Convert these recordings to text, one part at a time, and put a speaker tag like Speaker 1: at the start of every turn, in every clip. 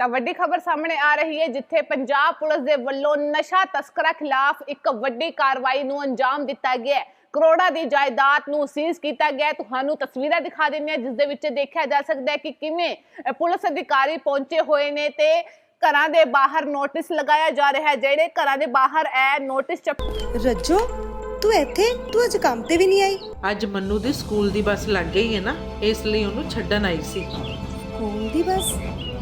Speaker 1: ਤਾਂ ਵੱਡੀ ਖਬਰ ਸਾਹਮਣੇ ਆ ਰਹੀ ਹੈ ਜਿੱਥੇ ਪੰਜਾਬ ਪੁਲਿਸ ਦੇ ਵੱਲੋਂ ਨਸ਼ਾ ਤਸਕਰਾਂ ਖਿਲਾਫ ਇੱਕ ਵੱਡੀ ਕਾਰਵਾਈ ਨੂੰ ਅੰਜਾਮ ਦਿੱਤਾ ਗਿਆ ਹੈ। ਕਰੋੜਾਂ ਦੀ ਜਾਇਦਾਦ ਨੂੰ ਸੀਜ਼ ਕੀਤਾ ਗਿਆ। ਤੁਹਾਨੂੰ ਤਸਵੀਰਾਂ ਦਿਖਾ ਦਿੰਦੇ ਹਾਂ ਜਿਸ ਦੇ ਵਿੱਚ ਦੇਖਿਆ ਜਾ ਸਕਦਾ ਹੈ ਕਿ ਕਿਵੇਂ ਪੁਲਿਸ ਅਧਿਕਾਰੀ ਪਹੁੰਚੇ ਹੋਏ ਨੇ ਤੇ ਘਰਾਂ ਦੇ ਬਾਹਰ ਨੋਟਿਸ ਲਗਾਇਆ ਜਾ ਰਿਹਾ ਹੈ ਜਿਹੜੇ ਘਰਾਂ ਦੇ ਬਾਹਰ ਇਹ ਨੋਟਿਸ
Speaker 2: ਰੱਜੋ ਤੂੰ ਇੱਥੇ ਤੂੰ ਅੱਜ ਕੰਮ ਤੇ ਵੀ ਨਹੀਂ ਆਈ?
Speaker 3: ਅੱਜ ਮੰਨੂ ਦੀ ਸਕੂਲ ਦੀ ਬੱਸ ਲੱਗ ਗਈ ਹੈ ਨਾ ਇਸ ਲਈ ਉਹਨੂੰ ਛੱਡਣ ਆਈ ਸੀ।
Speaker 2: ਸਕੂਲ ਦੀ ਬਸ?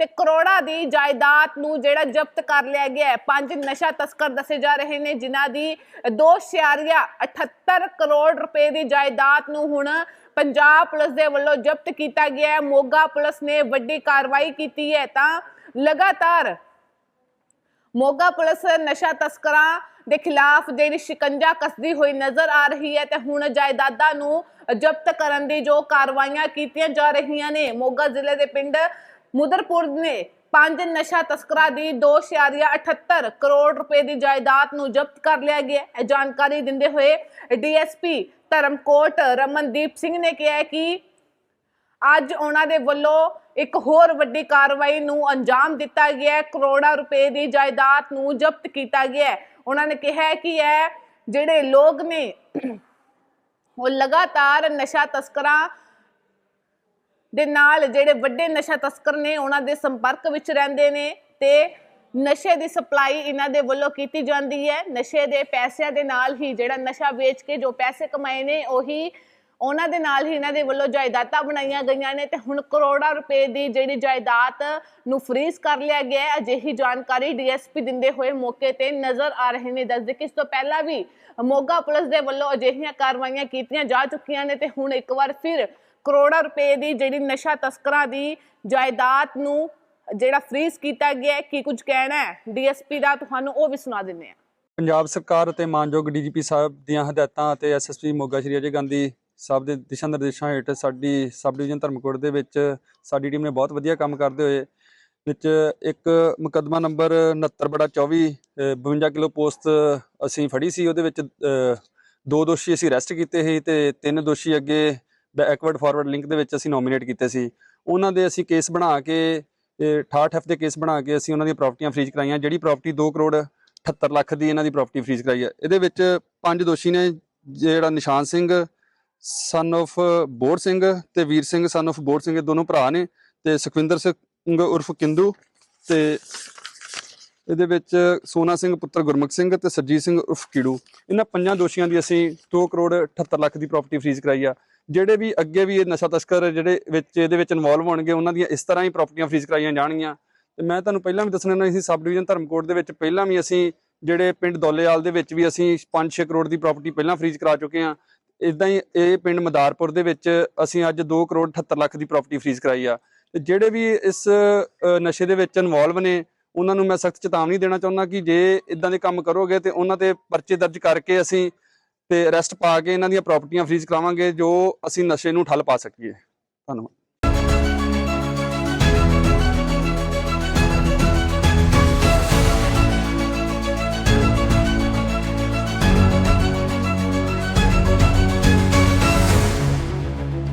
Speaker 1: ਤੇ ਕਰੋੜਾਂ ਦੀ ਜਾਇਦਾਦ ਨੂੰ ਜਿਹੜਾ ਜ਼ਬਤ ਕਰ ਲਿਆ ਗਿਆ ਹੈ। ਪੰਜ ਨਸ਼ਾ ਤਸਕਰ ਦੱਸੇ ਜਾ ਰਹੇ ਨੇ, ਜਿਨ੍ਹਾਂ ਦੀ 2.78 ਕਰੋੜ ਰੁਪਏ ਦੀ ਜਾਇਦਾਦ ਨੂੰ ਹੁਣ ਪੰਜਾਬ ਪੁਲਿਸ ਦੇ ਵੱਲੋਂ ਜ਼ਬਤ ਕੀਤਾ ਗਿਆ ਹੈ। ਮੋਗਾ ਪੁਲਿਸ ਨੇ ਵੱਡੀ ਕਾਰਵਾਈ ਕੀਤੀ ਹੈ ਤਾਂ ਲਗਾਤਾਰ ਮੋਗਾ ਪੁਲਿਸ ਨਸ਼ਾ ਤਸਕਰਾਂ ਦੇ ਖਿਲਾਫ ਜਿਹੜੀ ਸ਼ਿਕੰਜਾ ਕੱਸਦੀ ਹੋਈ ਨਜ਼ਰ ਆ ਰਹੀ ਹੈ ਤੇ ਹੁਣ ਜਾਇਦਾਦਾਂ ਨੂੰ ਜ਼ਬਤ ਕਰਨ ਦੀ ਜੋ ਕਾਰਵਾਈਆਂ ਕੀਤੀਆਂ ਜਾ ਰਹੀਆਂ ਨੇ, ਮੋਗਾ ਜ਼ਿਲ੍ਹੇ ਦੇ ਪਿੰਡ ਮੁਦਰਪੁਰ ਨੇ ਪੰਜ ਨਸ਼ਾ ਤਸਕਰਾਂ ਦੀ 2.78 ਕਰੋੜ ਰੁਪਏ ਦੀ ਜਾਇਦਾਦ ਨੂੰ ਜ਼ਬਤ ਕਰ ਲਿਆ ਗਿਆ ਇਹ ਜਾਣਕਾਰੀ ਦਿੰਦੇ ਹੋਏ ਡੀਐਸਪੀ ਧਰਮਕੋਟ ਰਮਨਦੀਪ ਸਿੰਘ ਨੇ ਕਿਹਾ ਕਿ ਅੱਜ ਉਹਨਾਂ ਦੇ ਵੱਲੋਂ ਇੱਕ ਹੋਰ ਵੱਡੀ ਕਾਰਵਾਈ ਨੂੰ ਅੰਜਾਮ ਦਿੱਤਾ ਗਿਆ ਕਰੋੜਾਂ ਰੁਪਏ ਦੀ ਜਾਇਦਾਦ ਨੂੰ ਜ਼ਬਤ ਕੀਤਾ ਗਿਆ ਉਹਨਾਂ ਨੇ ਕਿਹਾ ਕਿ ਇਹ ਜਿਹੜੇ ਲੋਕ ਨੇ, ਉਹ ਲਗਾਤਾਰ ਨਸ਼ਾ ਤਸਕਰਾਂ ਦੇ ਨਾਲ ਜਿਹੜੇ ਵੱਡੇ ਨਸ਼ਾ ਤਸਕਰ ਨੇ, ਉਹਨਾਂ ਦੇ ਸੰਪਰਕ ਵਿੱਚ ਰਹਿੰਦੇ ਨੇ ਤੇ ਨਸ਼ੇ ਦੀ ਸਪਲਾਈ ਇਹਨਾਂ ਦੇ ਵੱਲੋਂ ਕੀਤੀ ਜਾਂਦੀ ਹੈ। ਨਸ਼ੇ ਦੇ ਪੈਸਿਆਂ ਦੇ ਨਾਲ ਹੀ ਜਿਹੜਾ ਨਸ਼ਾ ਵੇਚ ਕੇ ਜੋ ਪੈਸੇ ਕਮਾਏ ਨੇ, ਉਹੀ ਉਹਨਾਂ ਦੇ ਨਾਲ ਹੀ ਇਹਨਾਂ ਦੇ ਵੱਲੋਂ ਜਾਇਦਾਦਾਂ ਬਣਾਈਆਂ ਗਈਆਂ ਨੇ ਤੇ ਹੁਣ ਕਰੋੜਾਂ ਰੁਪਏ ਦੀ ਜਿਹੜੀ ਜਾਇਦਾਦ ਨੂੰ ਫਰੀਜ਼ ਕਰ ਲਿਆ ਗਿਆ ਹੈ। ਅਜਿਹੀ ਜਾਣਕਾਰੀ ਡੀਐਸਪੀ ਦਿੰਦੇ ਹੋਏ ਮੌਕੇ ਤੇ ਨਜ਼ਰ ਆ ਰਹੇ ਨੇ। ਦੱਸਦੇ ਕਿ ਇਸ ਤੋਂ ਪਹਿਲਾਂ ਵੀ ਮੋਗਾ ਪੁਲਿਸ ਦੇ ਵੱਲੋਂ ਅਜਿਹੀਆਂ ਕਾਰਵਾਈਆਂ ਕੀਤੀਆਂ ਜਾ ਚੁੱਕੀਆਂ ਨੇ ਤੇ ਹੁਣ ਇੱਕ ਵਾਰ ਫਿਰ ਕਰੋੜਾਂ ਰੁਪਏ ਦੀ ਜਿਹੜੀ ਨਸ਼ਾ ਤਸਕਰਾਂ ਦੀ ਜਾਇਦਾਦ ਨੂੰ ਜਿਹੜਾ ਫਰੀਜ਼ ਕੀਤਾ ਗਿਆ ਕੀ ਕੁਝ ਕਹਿਣਾ ਹੈ? ਡੀਐਸਪੀ ਦਾ ਤੁਹਾਨੂੰ ਉਹ ਵੀ ਸੁਣਾ ਦਿੰਦੇ ਆ
Speaker 4: ਪੰਜਾਬ ਸਰਕਾਰ ਅਤੇ ਮਾਨਯੋਗ ਡੀਜੀਪੀ ਸਾਹਿਬ ਦੀਆਂ ਹਦਾਇਤਾਂ ਅਤੇ ਐਸਐਸਪੀ ਮੋਗਾ ਸ਼੍ਰੀ ਅਜੇ ਗਾਂਧੀ ਸਾਹਿਬ ਦੇ ਦਿਸ਼ਾ ਨਿਰਦੇਸ਼ਾਂ ਹੇਠ ਸਾਡੀ ਸਬ ਡਿਵੀਜ਼ਨ ਧਰਮਕੋਟ ਦੇ ਵਿੱਚ ਸਾਡੀ ਟੀਮ ਨੇ ਬਹੁਤ ਵਧੀਆ ਕੰਮ ਕਰਦੇ ਹੋਏ ਵਿੱਚ ਇੱਕ ਮੁਕੱਦਮਾ ਨੰਬਰ 69 ਬੜਾ 24 ਅ, 52 ਕਿਲੋ ਪੋਸਟ ਅਸੀਂ ਫੜੀ ਸੀ। ਉਹਦੇ ਵਿੱਚ ਦੋ ਦੋਸ਼ੀ ਅਸੀਂ ਅਰੈਸਟ ਕੀਤੇ ਸੀ ਤੇ ਤਿੰਨ ਦੋਸ਼ੀ ਅੱਗੇ ਬੈਕਵਰਡ ਫਾਰਵਰਡ ਲਿੰਕ ਦੇ ਵਿੱਚ ਅਸੀਂ ਨੋਮੀਨੇਟ ਕੀਤੇ ਸੀ। ਉਹਨਾਂ ਦੇ ਅਸੀਂ ਕੇਸ ਬਣਾ ਕੇ 68 ਐਫ ਦੇ ਕੇਸ ਬਣਾ ਕੇ ਅਸੀਂ ਉਹਨਾਂ ਦੀਆਂ ਪ੍ਰਾਪਰਟੀਆਂ ਫਰੀਜ਼ ਕਰਾਈਆਂ। ਜਿਹੜੀ ਪ੍ਰਾਪਰਟੀ 2 ਕਰੋੜ 78 ਲੱਖ ਦੀ ਇਹਨਾਂ ਦੀ ਪ੍ਰਾਪਰਟੀ ਫਰੀਜ਼ ਕਰਾਈ ਹੈ। ਇਹਦੇ ਵਿੱਚ ਪੰਜ ਦੋਸ਼ੀ ਨੇ, ਜਿਹੜਾ ਨਿਸ਼ਾਨ ਸਿੰਘ ਸਨ of ਬੋੜ ਸਿੰਘ ਤੇ ਵੀਰ ਸਿੰਘ ਸਨ of ਬੋਰ ਸਿੰਘ, ਇਹ ਦੋਨੋਂ ਭਰਾ ਨੇ ਤੇ ਸੁਖਵਿੰਦਰ ਸਿੰਘ ਉਰਫ ਕਿੰਦੂ ਤੇ ਇਹਦੇ ਵਿੱਚ ਸੋਨਾ ਸਿੰਘ, ਪੁੱਤਰ ਗੁਰਮੁਖ ਸਿੰਘ ਤੇ ਸਰਜੀਤ ਸਿੰਘ ਉਰਫ ਕੀੜੂ। ਇਹਨਾਂ ਪੰਜਾਂ ਦੋਸ਼ੀਆਂ ਦੀ ਅਸੀਂ 2 ਕਰੋੜ 78 ਲੱਖ ਦੀ ਪ੍ਰਾਪਰਟੀ ਫਰੀਜ਼ ਕਰਾਈ ਆ। ਜਿਹੜੇ ਵੀ ਅੱਗੇ ਵੀ ਇਹ ਨਸ਼ਾ ਤਸਕਰ ਜਿਹੜੇ ਵਿੱਚ ਇਹਦੇ ਵਿੱਚ ਇਨਵੋਲਵ ਹੋਣਗੇ, ਉਹਨਾਂ ਦੀਆਂ ਇਸ ਤਰ੍ਹਾਂ ਹੀ ਪ੍ਰਾਪਰਟੀਆਂ ਫਰੀਜ਼ ਕਰਾਈਆਂ ਜਾਣਗੀਆਂ। ਤੇ ਮੈਂ ਤੁਹਾਨੂੰ ਪਹਿਲਾਂ ਵੀ ਦੱਸਣਾ ਨਾ ਸੀ, ਸਬ ਡਿਵੀਜ਼ਨ ਧਰਮਕੋਟ ਦੇ ਵਿੱਚ ਪਹਿਲਾਂ ਵੀ ਅਸੀਂ ਜਿਹੜੇ ਪਿੰਡ ਦੌਲੇਵਾਲ ਦੇ ਵਿੱਚ ਵੀ ਅਸੀਂ 5-6 ਕਰੋੜ ਦੀ ਪ੍ਰਾਪਰਟੀ ਪਹਿਲਾਂ ਫਰੀਜ਼ ਕਰਾ ਚੁੱਕੇ ਹਾਂ। ਇਦਾਂ ਹੀ ਇਹ ਪਿੰਡ ਮਦਾਰਪੁਰ ਦੇ ਵਿੱਚ ਅਸੀਂ ਅੱਜ 2 ਕਰੋੜ 78 ਲੱਖ ਦੀ ਪ੍ਰਾਪਰਟੀ ਫਰੀਜ਼ ਕਰਾਈ ਆ। ਤੇ ਜਿਹੜੇ ਵੀ ਇਸ ਨਸ਼ੇ ਦੇ ਵਿੱਚ ਇਨਵੋਲਵ ਨੇ, ਉਹਨਾਂ ਨੂੰ ਮੈਂ ਸਖਤ ਚੇਤਾਵਨੀ ਦੇਣਾ ਚਾਹੁੰਦਾ ਕਿ ਜੇ ਇਦਾਂ ਦੇ ਕੰਮ ਕਰੋਗੇ ਤੇ ਉਹਨਾਂ ਤੇ ਪਰਚੇ ਦਰਜ ਕਰਕੇ ਅਸੀਂ ਤੇ ਅਰੈਸਟ ਪਾ ਕੇ ਇਹਨਾਂ ਦੀਆਂ ਪ੍ਰਾਪਰਟੀਆਂ ਫਰੀਜ਼ ਕਰਾਵਾਂਗੇ ਜੋ ਅਸੀਂ ਨਸ਼ੇ ਨੂੰ ਠੱਲ ਪਾ ਸਕੀਏ। ਧੰਨਵਾਦ।